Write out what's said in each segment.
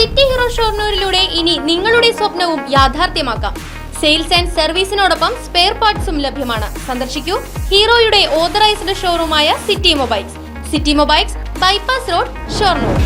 City hero ഷോർണൂരിലൂടെ ഇനി നിങ്ങളുടെ സ്വപ്നവും യാഥാർത്ഥ്യമാക്കാം. സെയിൽസ് ആൻഡ് സർവീസിനോടൊപ്പം സ്പെയർ പാർട്സും ലഭ്യമാണ്. സന്ദർശിക്കൂ ഹീറോയുടെ authorised ഷോറൂമായ city mobiles. City mobiles bypass road Shoranur.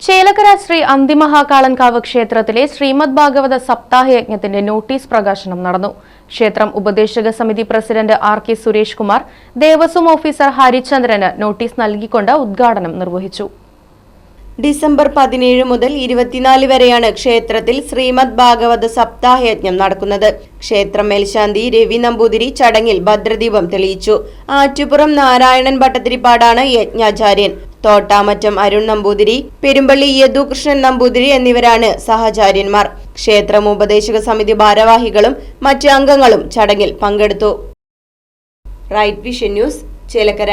Chelakkara Shri Anthimahakalankavu ക്ഷേത്രത്തിലെ ശ്രീമദ് ഭാഗവത സപ്താഹ യജ്ഞത്തിന്റെ നോട്ടീസ് പ്രകാശനം നടന്നു. ക്ഷേത്രം ഉപദേശക സമിതി president R K Suresh Kumar Devaswom officer ഹരിചന്ദ്രന് notice നൽകിക്കൊണ്ട് ഉദ്ഘാടനം നിർവഹിച്ചു. ഡിസംബർ പതിനേഴ് മുതൽ ഇരുപത്തിനാല് വരെയാണ് ക്ഷേത്രത്തിൽ ശ്രീമദ് ഭാഗവത സപ്താഹയജ്ഞം നടക്കുന്നത്. ക്ഷേത്രം മേൽശാന്തി രവി നമ്പൂതിരി ചടങ്ങിൽ ഭദ്രദീപം തെളിയിച്ചു. ആറ്റുപുറം നാരായണൻ ഭട്ടതിരിപ്പാടാണ് യജ്ഞാചാര്യൻ. തോട്ടാമറ്റം അരുൺ നമ്പൂതിരി പെരുമ്പള്ളി യദുകൃഷ്ണൻ നമ്പൂതിരി എന്നിവരാണ് സഹചാര്യന്മാർ. ക്ഷേത്രം ഉപദേശക സമിതി ഭാരവാഹികളും മറ്റ് അംഗങ്ങളും ചടങ്ങിൽ പങ്കെടുത്തു. Right vision news Chelakkara.